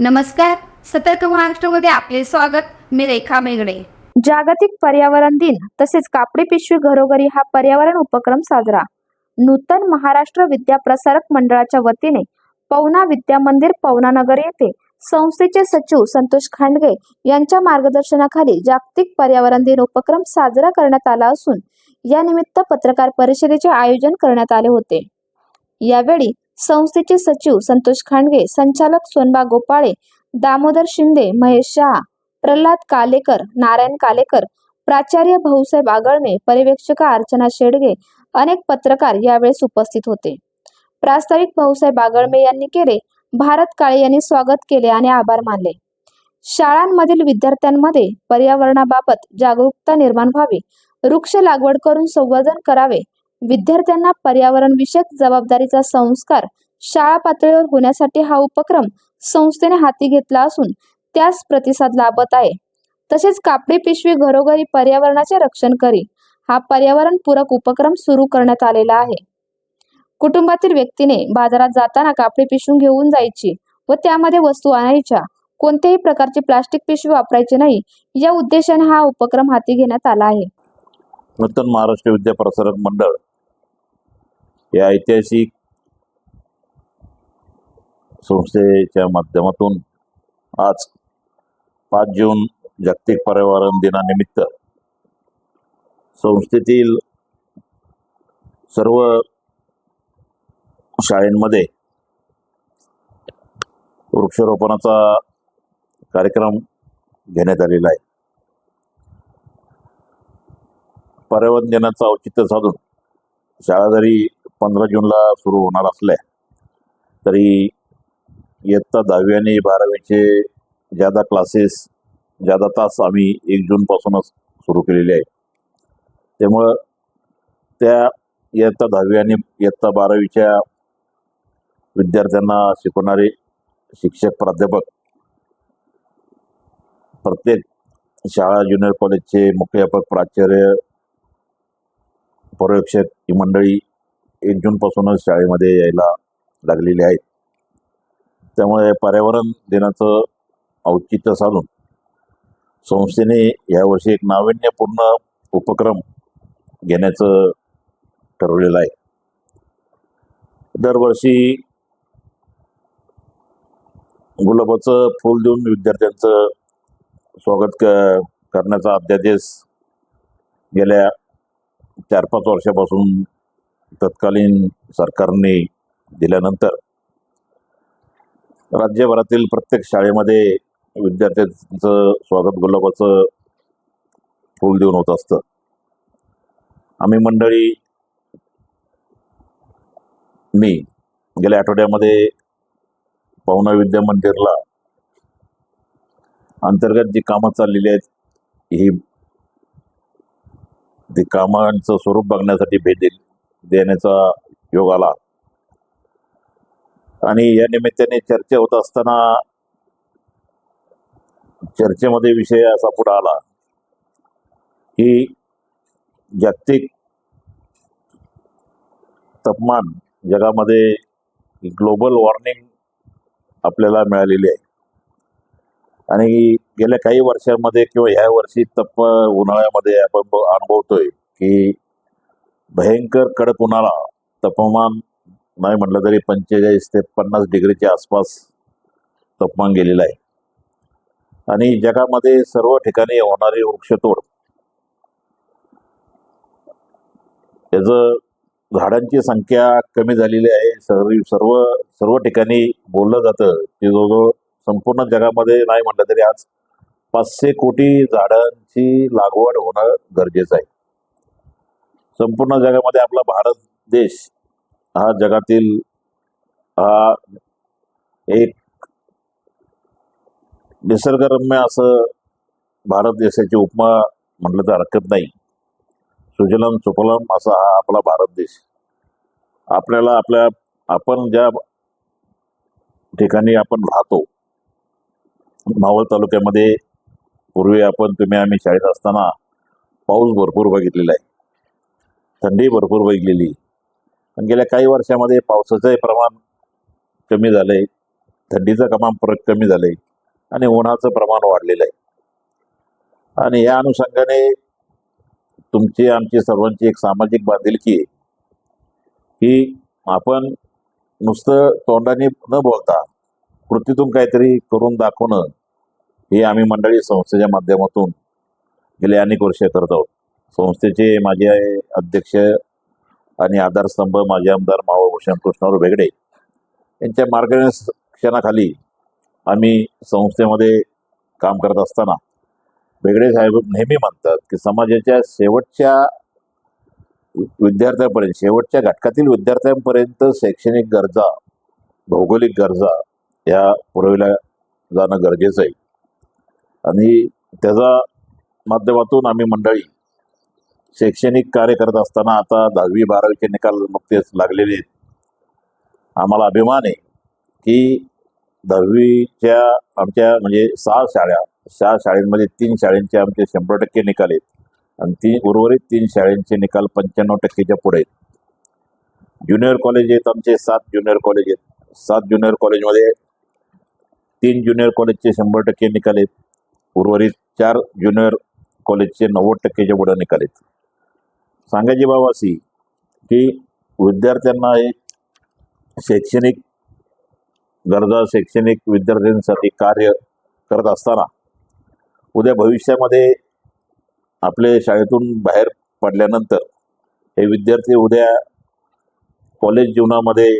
नमस्कार. सतर्क महाराष्ट्रामध्ये आपले स्वागत. मी रेखा मेगडे जागतिक पर्यावरण दिन तसेच कापडी पिशवी घरोघरी हा पर्यावरण उपक्रम साजरा. नूतन महाराष्ट्र विद्या प्रसारक मंडळाच्या वतीने पवना विद्या मंदिर पवनानगर येथे संस्थेचे सचिव संतोष खांडगे यांच्या मार्गदर्शनाखाली जागतिक पर्यावरण दिन उपक्रम साजरा करण्यात आला असून या निमित्त पत्रकार परिषदेचे आयोजन करण्यात आले होते. यावेळी संस्थेचे सचिव संतोष खांडगे संचालक सोनबा गोपाळे दामोदर शिंदे महेश शहा प्रल्हाद कालेकर नारायण कालेकर प्राचार्य भाऊसाहेब आगळणे पर्यवेक्षका अर्चना शेडगे अनेक पत्रकार यावेळेस उपस्थित होते. प्रास्ताविक भाऊसाहेब आगळमे यांनी केले भारत काळे यांनी स्वागत केले आणि आभार मानले. शाळांमधील विद्यार्थ्यांमध्ये पर्यावरणाबाबत जागरूकता निर्माण व्हावी वृक्ष लागवड करून संवर्धन करावे विद्यार्थ्यांना पर्यावरण विषयक जबाबदारीचा संस्कार शाळा पातळीवर होण्यासाठी हा उपक्रम संस्थेने हाती घेतला असून त्यास प्रतिसाद लाभत आहे. तसेच कापडी पिशवी घरोघरी पर्यावरणाचे रक्षण करी हा पर्यावरण पूरक उपक्रम सुरू करण्यात आलेला आहे. कुटुंबातील व्यक्तीने बाजारात जाताना कापडी पिशवी घेऊन जायची व त्यामध्ये वस्तू आणायच्या कोणत्याही प्रकारची प्लास्टिक पिशवी वापरायची नाही या उद्देशाने हा उपक्रम हाती घेण्यात आला आहे. नूतन महाराष्ट्र विद्या प्रसारक मंडळ या ऐतिहासिक संस्थेच्या माध्यमातून आज पाच जून जागतिक पर्यावरण दिनानिमित्त संस्थेतील सर्व शाळेंमध्ये वृक्षारोपणाचा कार्यक्रम घेण्यात आलेला आहे. पर्यावरण दिनाचं औचित्य साधून शाळा जरी पंधरा जूनला सुरू होणार असल्या तरी इयत्ता दहावी आणि बारावीचे ज्यादा क्लासेस ज्यादा तास आम्ही एक जूनपासूनच सुरू केलेले आहे त्यामुळं त्या इयत्ता दहावी आणि इयत्ता बारावीच्या विद्यार्थ्यांना शिकवणारे शिक्षक प्राध्यापक प्रत्येक शाळा ज्युनियर कॉलेजचे मुख्याध्यापक प्राचार्य पर्यवेक्षक ही मंडळी एक जूनपासूनच शाळेमध्ये यायला लागलेले आहेत. त्यामुळे पर्यावरण दिनाचं औचित्य साधून संस्थेने यावर्षी एक नाविन्यपूर्ण उपक्रम घेण्याचं ठरवलेलं आहे. दरवर्षी गुलाबाचं फूल देऊन विद्यार्थ्यांचं स्वागत क करण्याचा अध्यादेश गेल्या चार पाच वर्षापासून तत्कालीन सरकारने दिल्यानंतर राज्यभरातील प्रत्येक शाळेमध्ये विद्यार्थ्यांचं स्वागत गुलाबाचं फूल देऊन होत असतं. आम्ही मंडळी मी गेल्या आठवड्यामध्ये पवना विद्या मंदिरला अंतर्गत जी कामं चाललेली आहेत ही ती कामांचं स्वरूप बघण्यासाठी भेट दिली. देण्याचा योग आला. आणि या निमित्ताने चर्चा होत असताना चर्चेमध्ये विषय असा पुढे आला की जागतिक तापमान जगामध्ये ग्लोबल वॉर्मिंग आपल्याला मिळालेली आहे. आणि गेल्या काही वर्षांमध्ये किंवा ह्या वर्षी तप उन्हाळ्यामध्ये आपण अनुभवतोय की भयंकर कडक उन्हाळा तापमान नाही म्हटलं तरी पंचेचाळीस ते पन्नास डिग्रीच्या आसपास तापमान गेलेलं आहे. आणि जगामध्ये सर्व ठिकाणी होणारी वृक्षतोड त्याचं झाडांची संख्या कमी झालेली आहे. सर्व सर्व सर्व ठिकाणी बोललं जातं की जवळजवळ संपूर्ण जगामध्ये नाही म्हटलं तरी आज पाचशे कोटी झाडांची लागवड होणं गरजेचं आहे. संपूर्ण जगामध्ये आपला भारत देश हा जगातील हा एक निसर्गरम्य असं भारत देशाची उपमा म्हटलं तर हरकत नाही. सुजलम सुफलम असा हा आपला भारत देश. आपल्याला आपल्या आपण ज्या ठिकाणी आपण राहतो मावळ तालुक्यामध्ये पूर्वी आपण तुम्ही आम्ही शाळेत असताना पाऊस भरपूर बघितलेला आहे. थंडी भरपूर वैगलेली पण गेल्या काही वर्षामध्ये पावसाचंही प्रमाण कमी झालंय. थंडीचं प्रमाण परत कमी झालंय. आणि उन्हाचं प्रमाण वाढलेलं आहे. आणि या अनुषंगाने तुमची आमची सर्वांची एक सामाजिक बांधिलकी आहे. की आपण नुसतं तोंडाने न बोलता कृतीतून काहीतरी करून दाखवणं हे आम्ही मंडळी संस्थेच्या माध्यमातून गेले अनेक वर्ष करत आहोत. संस्थेचे माझे अध्यक्ष आणि आधारस्तंभ माजी आमदार मावळभूषण कृष्णराव भेगडे यांच्या मार्गदर्शनाखाली आम्ही संस्थेमध्ये काम करत असताना वेगळे साहेब नेहमी म्हणतात की समाजाच्या शेवटच्या विद्यार्थ्यांपर्यंत शेवटच्या घटकातील विद्यार्थ्यांपर्यंत शैक्षणिक गरजा भौगोलिक गरजा ह्या पुरविल्या जाणं गरजेचं आहे. आणि त्याचा माध्यमातून आम्ही मंडळी शैक्षणिक कार्य करत असताना आता दहावी बारावीचे निकाल नुकतेच लागलेले आहेत. आम्हाला अभिमान आहे की दहावीच्या आमच्या म्हणजे सहा शाळा सहा शाळेंमध्ये तीन शाळेंचे आमचे शंभर टक्के निकाल आहेत. आणि तीन उर्वरित तीन शाळेंचे निकाल पंच्याण्णव टक्केच्या पुढे आहेत. ज्युनियर कॉलेज आहेत आमचे सात ज्युनियर कॉलेज आहेत. सात ज्युनियर कॉलेजमध्ये तीन ज्युनियर कॉलेजचे शंभर टक्के निकाल आहेत. उर्वरित चार ज्युनियर कॉलेजचे नव्वद टक्केच्या पुढे निकाल आहेत. सांगायची बाब अशी की विद्यार्थ्यांना एक शैक्षणिक गरजा शैक्षणिक विद्यार्थ्यांसाठी कार्य करत असताना उद्या भविष्यामध्ये आपले शाळेतून बाहेर पडल्यानंतर हे विद्यार्थी उद्या कॉलेज जीवनामध्ये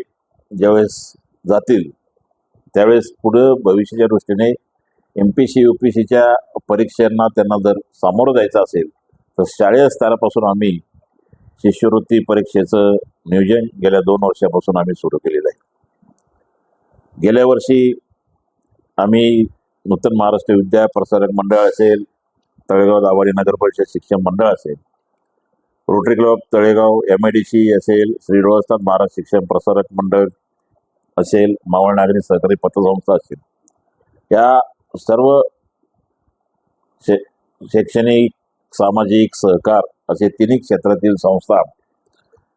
ज्यावेळेस जातील त्यावेळेस पुढं भविष्याच्या दृष्टीने M P C U P सीच्या परीक्षांना त्यांना जर सामोरं जायचं असेल तर शालेय स्तरापासून आम्ही शिष्यवृत्ती परीक्षेचं नियोजन गेल्या दोन वर्षापासून आम्ही सुरू केलेलं आहे. गेल्या वर्षी आम्ही नूतन महाराष्ट्र विद्या प्रसारक मंडळ असेल तळेगाव दावाडी नगर परिषद शिक्षण मंडळ असेल Rotary club Talegaon M I D C असेल श्री रोहस्थान महाराज शिक्षण प्रसारक मंडळ असेल मावळ नागरी सहकारी पतसंस्था असेल. या सर्व शैक्षणिक सामाजिक सहकार असे तिन्ही क्षेत्रातील संस्था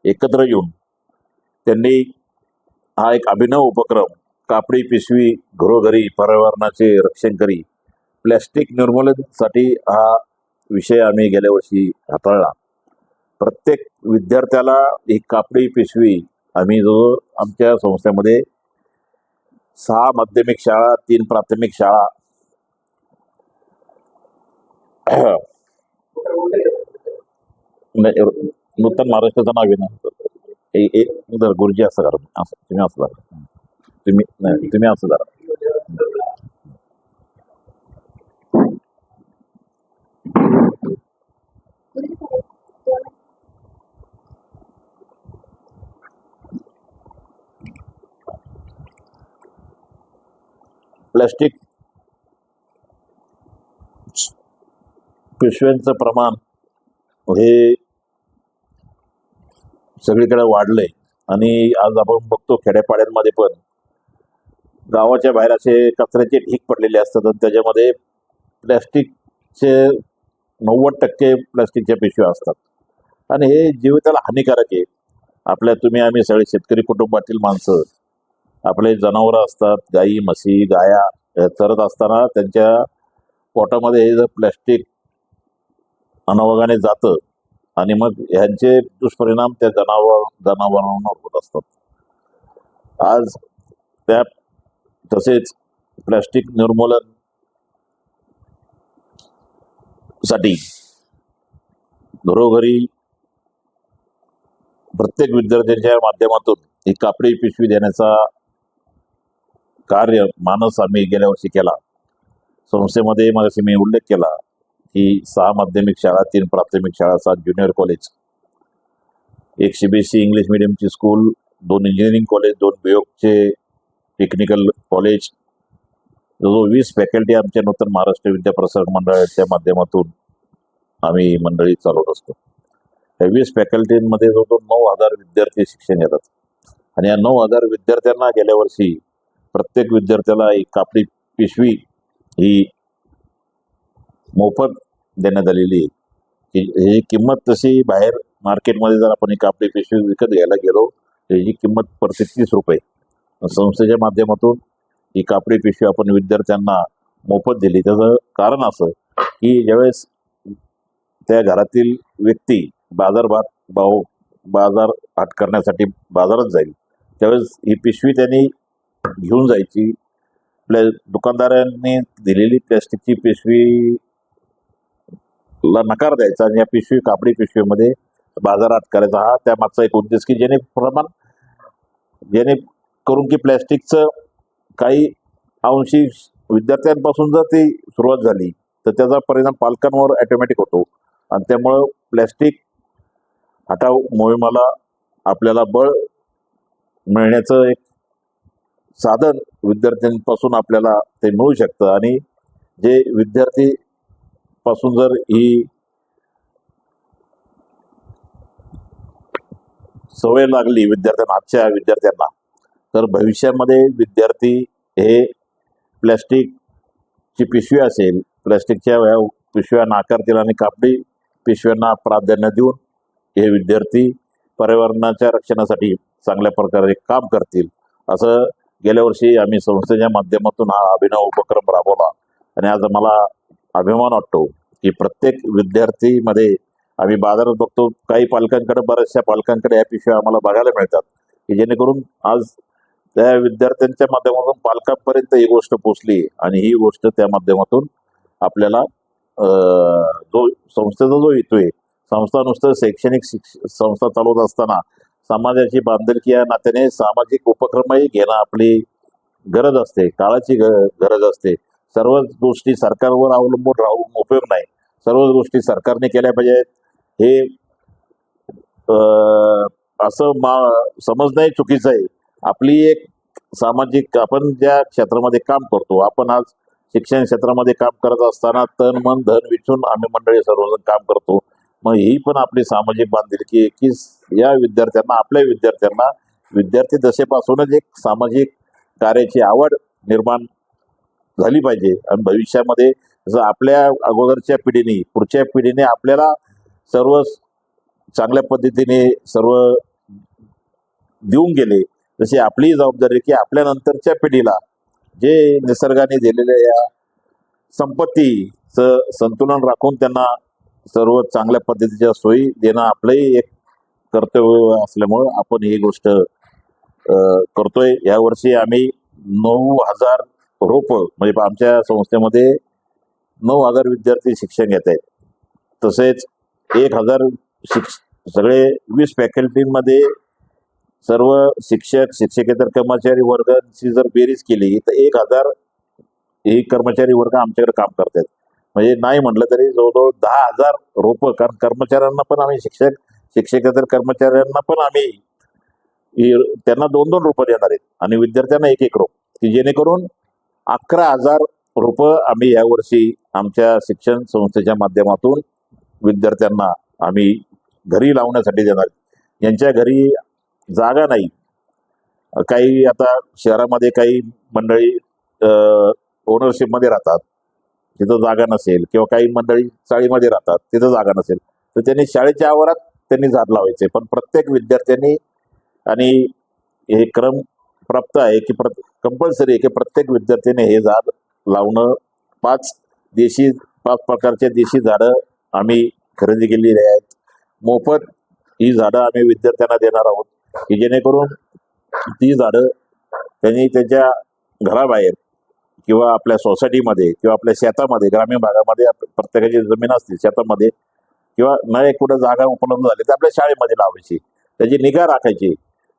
एकत्र येऊन त्यांनी हा एक अभिनव उपक्रम कापडी पिशवी घरोघरी पर्यावरणाचे रक्षण करी प्लॅस्टिक निर्मूलनासाठी हा विषय आम्ही गेल्या वर्षी हाताळला. प्रत्येक विद्यार्थ्याला ही कापडी पिशवी आम्ही जो आमच्या संस्थेमध्ये सहा माध्यमिक शाळा तीन प्राथमिक शाळा नाही, नूतन महाराष्ट्राचं नाव आहे ना. जरा गुरुजी असं करा. असं तुम्ही असं करा. तुम्ही नाही तुम्ही असं करा. प्लॅस्टिक पिशव्यांचं प्रमाण हे सगळीकडे वाढलंय. आणि आज आपण बघतो खेड्यापाड्यांमध्ये पण गावाच्या बाहेर असे कचऱ्याचे ढीक पडलेले असतात आणि त्याच्यामध्ये प्लॅस्टिकचे नव्वद टक्के प्लॅस्टिकच्या पिशव्या असतात. आणि हे जीविताला हानिकारक आहे. आपल्या तुम्ही आम्ही सगळे शेतकरी कुटुंबातील माणसं आपले जनावरं असतात गाई म्हशी गाया चरत असताना त्यांच्या पोटामध्ये हे जर प्लॅस्टिक अनावगाने जातं आणि मग ह्यांचे दुष्परिणाम त्या जनावर जनावरांवर होत असतात. आज त्या तसेच प्लॅस्टिक निर्मूलनसाठी घरोघरी प्रत्येक विद्यार्थ्यांच्या माध्यमातून ही कापडी पिशवी देण्याचा कार्य मानस आम्ही गेल्या वर्षी केला. संस्थेमध्ये मग मी उल्लेख केला. की सहा माध्यमिक शाळा तीन प्राथमिक शाळा सात ज्युनियर कॉलेज एक C B A C English मिडियमची school दोन इंजिनिअरिंग कॉलेज दोन बियोगचे टेक्निकल कॉलेज जवळजवळ वीस फॅकल्टी आमच्या नूतन महाराष्ट्र विद्या प्रसारक मंडळाच्या माध्यमातून आम्ही मंडळी चालवत असतो. या वीस फॅकल्टीमध्ये जवळजवळ नऊ हजार विद्यार्थी शिक्षण घेतात. आणि या नऊ हजार विद्यार्थ्यांना गेल्या वर्षी प्रत्येक विद्यार्थ्याला एक कापडी पिशवी ही मोफत देण्यात आलेली आहे. की ही किंमत तशी बाहेर मार्केटमध्ये जर आपण ही कापडी पिशवी विकत घ्यायला गेलो त्याची किंमत प्रत्येक तीस रुपये. संस्थेच्या माध्यमातून ही कापडी पिशवी आपण विद्यार्थ्यांना मोफत दिली. त्याचं कारण असं की ज्यावेळेस त्या घरातील व्यक्ती बाजारभात भाव बाजार हाट करण्यासाठी बाजारात जाईल त्यावेळेस ही पिशवी त्यांनी घेऊन जायची. प्लॅ दुकानदारांनी दिलेली प्लॅस्टिकची पिशवी ला नकार द्यायचा आणि या पिशवी कापडी पिशवीमध्ये बाजारात करायचा हा त्यामागचा एक उद्देश की जेणे प्रमाण जेणे करून की प्लॅस्टिकचं काही अंशी विद्यार्थ्यांपासून जर ती सुरुवात झाली तर त्याचा परिणाम पालकांवर ॲटोमॅटिक होतो. आणि त्यामुळं प्लॅस्टिक हटाव मोहिमाला आपल्याला बळ मिळण्याचं एक साधन विद्यार्थ्यांपासून आपल्याला ते मिळू शकतं. आणि जे विद्यार्थी पासून जर ही सवय लागली विद्यार्थ्यांना आजच्या विद्यार्थ्यांना तर भविष्यामध्ये विद्यार्थी हे प्लॅस्टिकची पिशवी असेल प्लॅस्टिकच्या या पिशव्या नाकारतील आणि कापडी पिशव्यांना प्राधान्य देऊन हे विद्यार्थी पर्यावरणाच्या रक्षणासाठी चांगल्या प्रकारे काम करतील. असं गेल्या वर्षी आम्ही संस्थेच्या माध्यमातून हा अभिनव उपक्रम राबवला आणि आज मला अभिमान वाटतो की प्रत्येक विद्यार्थीमध्ये आम्ही बाजारात बघतो काही पालकांकडे बऱ्याचशा पालकांकडे या पिशव्या आम्हाला बघायला मिळतात की जेणेकरून आज त्या विद्यार्थ्यांच्या माध्यमातून पालकांपर्यंत ही गोष्ट पोचली आणि ही गोष्ट त्या माध्यमातून आपल्याला जो संस्थेचा जो हेतू आहे संस्था नुसतं शैक्षणिक शिक्ष संस्था चालवत असताना समाजाची बांधिलकी या नात्याने सामाजिक उपक्रमही घेणं आपली गरज असते काळाची ग- गरज असते. सर्वच गोष्टी सरकारवर अवलंबून राहून उपयोग नाही. सर्वच गोष्टी सरकारने केल्या पाहिजेत. हे असं मा समजणंही चुकीचं आहे. आपली एक सामाजिक आपण ज्या क्षेत्रामध्ये काम करतो आपण आज शिक्षण क्षेत्रामध्ये काम करत असताना तन मन धन विचून आम्ही मंडळी सर्वजण काम करतो. मग ही पण आपली सामाजिक बांधिलकी आहे की या विद्यार्थ्यांना आपल्या विद्यार्थ्यांना विद्यार्थी दशेपासूनच एक सामाजिक कार्याची आवड निर्माण झाली पाहिजे. आणि भविष्यामध्ये जसं आपल्या अगोदरच्या पिढीने पुढच्या पिढीने आपल्याला सर्व चांगल्या पद्धतीने सर्व देऊन गेले तशी आपली जबाबदारी की आपल्या नंतरच्या पिढीला जे निसर्गाने दिलेल्या या संपत्तीचं संतुलन राखून त्यांना सर्व चांगल्या पद्धतीच्या सोयी देणं आपलंही एक कर्तव्य असल्यामुळं आपण ही गोष्ट अं, करतोय. यावर्षी आम्ही नऊ हजार रोप म्हणजे आमच्या संस्थेमध्ये नऊ हजार विद्यार्थी शिक्षण घेत आहेत तसेच एक हजार शिक्ष सगळे वीस फॅकल्टीमध्ये सर्व शिक्षक शिक्षकेतर कर्मचारी वर्गांची जर बेरीज केली तर एक हजार हे कर्मचारी वर्ग आमच्याकडे काम करतात म्हणजे नाही म्हटलं तरी जवळजवळ दहा हजार रोपं कारण कर्मचाऱ्यांना पण आम्ही शिक्षक शिक्षकेतर कर्मचाऱ्यांना पण आम्ही त्यांना दोन दोन रोपं देणार आहेत. आणि विद्यार्थ्यांना एक एक रोप की जेणेकरून अकरा हजार रुपये आम्ही यावर्षी आमच्या शिक्षण संस्थेच्या माध्यमातून विद्यार्थ्यांना आम्ही घरी लावण्यासाठी देणार. यांच्या घरी जागा नाही. काही आता शहरामध्ये काही मंडळी ओनरशिपमध्ये राहतात. तिथं जागा नसेल किंवा काही मंडळी चाळीमध्ये राहतात तिथं जागा नसेल. तर त्यांनी शाळेच्या आवारात त्यांनी झाड लावायचे. पण प्रत्येक विद्यार्थ्यांनी आणि हे क्रम प्राप्त आहे की प्र कंपल्सरी आहे की प्रत्येक विद्यार्थ्याने हे झाड लावणं. पाच देशी पाच प्रकारचे देशी झाडं आम्ही खरेदी केलेली आहेत. मोफत ही झाडं आम्ही विद्यार्थ्यांना देणार आहोत. की जेणेकरून ती झाडं त्यांनी त्यांच्या घराबाहेर किंवा आपल्या सोसायटीमध्ये किंवा आपल्या शेतामध्ये ग्रामीण भागामध्ये प्रत्येकाची जमीन असते शेतामध्ये किंवा न एक कुठं जागा उपलब्ध झाली तर आपल्या शाळेमध्ये लावायची. त्याची निगा राखायची.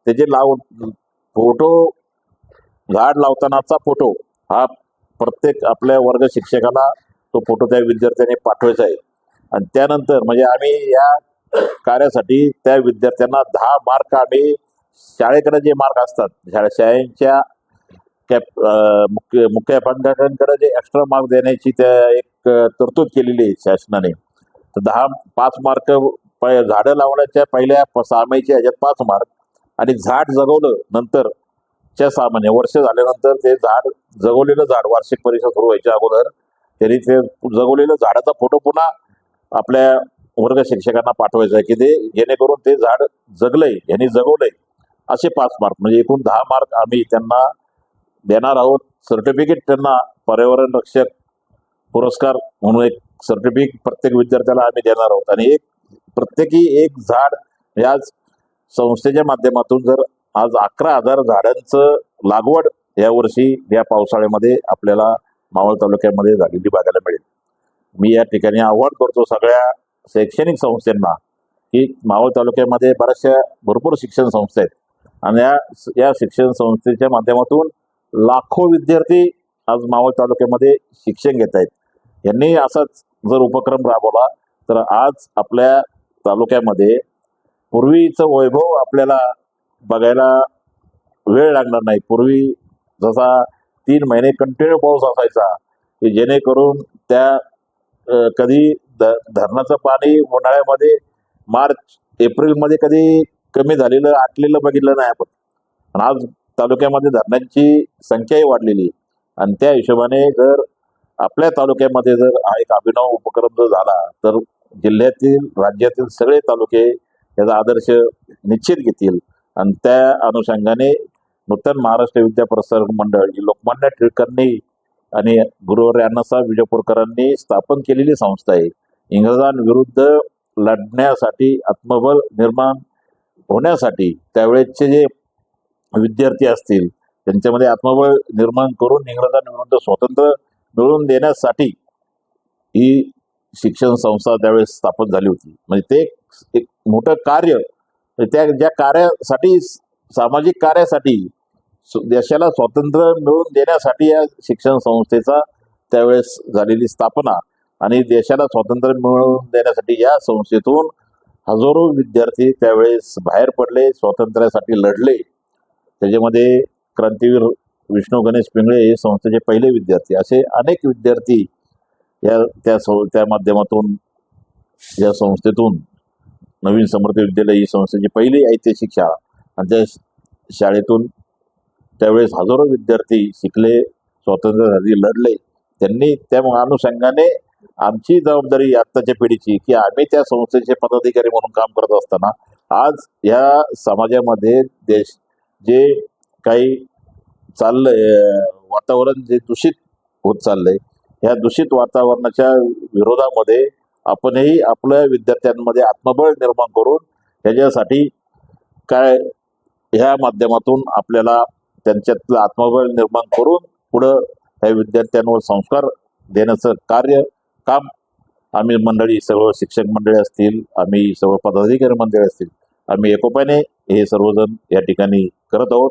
त्याचे लाव फोटो झाड लावतानाचा फोटो हा प्रत्येक आपल्या वर्ग शिक्षकाला तो फोटो त्या विद्यार्थ्याने पाठवायचा आहे. आणि त्यानंतर म्हणजे आम्ही या कार्यासाठी त्या विद्यार्थ्यांना दहा मार्क आम्ही शाळेकडे जे मार्क असतात शाळे शाळेच्या कॅप मुख्य मुख्याध्यापकांकडे जे एक्स्ट्रा मार्क देण्याची त्या एक तरतूद केलेली आहे शासनाने. तर दहा पाच मार्क प- झाडं लावण्याच्या पहिल्या प- सहा महिन्याच्या ह्याच्यात पाच मार्क. आणि झाड जगवलं नंतर च्या सहा महिने वर्ष झाल्यानंतर ते झाड जगवलेलं झाड वार्षिक परीक्षा सुरू व्हायच्या अगोदर त्यांनी ते जगवलेलं झाडाचा फोटो पुन्हा आपल्या वर्ग शिक्षकांना पाठवायचा आहे की ते जेणेकरून ते झाड जगलंय यांनी जगवलंय. असे पाच मार्क म्हणजे एकूण दहा मार्क आम्ही त्यांना देणार आहोत. सर्टिफिकेट त्यांना पर्यावरण रक्षक पुरस्कार म्हणून एक सर्टिफिकेट प्रत्येक विद्यार्थ्याला आम्ही देणार आहोत. आणि एक प्रत्येकी एक झाड याच संस्थेच्या माध्यमातून जर आज अकरा हजार झाडांचं लागवड यावर्षी या पावसाळ्यामध्ये आपल्याला मावळ तालुक्यामध्ये झालेली बघायला मिळेल. मी या ठिकाणी आव्हान करतो सगळ्या शैक्षणिक संस्थांना की मावळ तालुक्यामध्ये बऱ्याचशा भरपूर शिक्षण संस्था आहेत. आणि या या शिक्षण संस्थेच्या माध्यमातून लाखो विद्यार्थी आज मावळ तालुक्यामध्ये शिक्षण घेत आहेत. यांनी असाच जर उपक्रम राबवला तर आज आपल्या तालुक्यामध्ये पूर्वीचं वैभव आपल्याला बघायला वेळ लागणार नाही पूर्वी जसा तीन महिने कंटिन्यू पाऊस असायचा की जेणेकरून त्या कधी ध धरणाचं पाणी उन्हाळ्यामध्ये मार्च एप्रिलमध्ये कधी कमी झालेलं आटलेलं बघितलं नाही आपण पण आज तालुक्यामध्ये धरणांची संख्याही वाढलेली आहे. आणि त्या हिशोबाने जर आपल्या तालुक्यामध्ये जर हा एक अभिनव उपक्रम जर झाला तर जिल्ह्यातील राज्यातील सगळे तालुके याचा आदर्श निश्चित घेतील. आणि त्या अनुषंगाने नूतन महाराष्ट्र विद्या प्रसारक मंडळ ही लोकमान्य टिळकांनी आणि गुरुवार अण्णासाहेब विजयपूरकरांनी स्थापन केलेली संस्था आहे. इंग्रजांविरुद्ध लढण्यासाठी आत्मबल निर्माण होण्यासाठी त्यावेळेचे जे विद्यार्थी असतील त्यांच्यामध्ये आत्मबळ निर्माण करून इंग्रजांविरुद्ध स्वातंत्र्य मिळवून देण्यासाठी ही शिक्षण संस्था त्यावेळेस स्थापन झाली होती. म्हणजे ते एक- मोठं कार्य त्या ज्या कार्यासाठी सामाजिक कार्यासाठी सु- देशाला स्वातंत्र्य मिळवून देण्यासाठी या शिक्षण संस्थेचा त्यावेळेस झालेली स्थापना आणि देशाला स्वातंत्र्य मिळवून देण्यासाठी या संस्थेतून हजारो विद्यार्थी त्यावेळेस बाहेर पडले स्वातंत्र्यासाठी लढले. त्याच्यामध्ये क्रांतीवीर विष्णू गणेश पिंगळे हे संस्थेचे पहिले विद्यार्थी. असे अनेक विद्यार्थी या त्या सौ त्या माध्यमातून या संस्थेतून नवीन समर्थ विद्यालय ही संस्थेची पहिली ऐतिहासिक शाळा. आणि त्या शाळेतून त्यावेळेस हजारो विद्यार्थी शिकले स्वातंत्र्यासाठी लढले. त्यांनी त्या अनुषंगाने आमची जबाबदारी आत्ताच्या पिढीची की आम्ही त्या संस्थेचे पदाधिकारी म्हणून काम करत असताना आज या समाजामध्ये देश जे काही चाललंय वातावरण जे दूषित होत चाललंय या दूषित वातावरणाच्या विरोधामध्ये आपणही आपल्या विद्यार्थ्यांमध्ये आत्मबळ निर्माण करून त्याच्यासाठी काय ह्या माध्यमातून आपल्याला त्यांच्यातलं आत्मबळ निर्माण करून पुढं त्या विद्यार्थ्यांवर संस्कार देण्याचं कार्य काम आम्ही मंडळी सर्व शिक्षक मंडळी असतील आम्ही सर्व पदाधिकारी मंडळी असतील आम्ही एकोप्याने हे सर्वजण या ठिकाणी करत आहोत.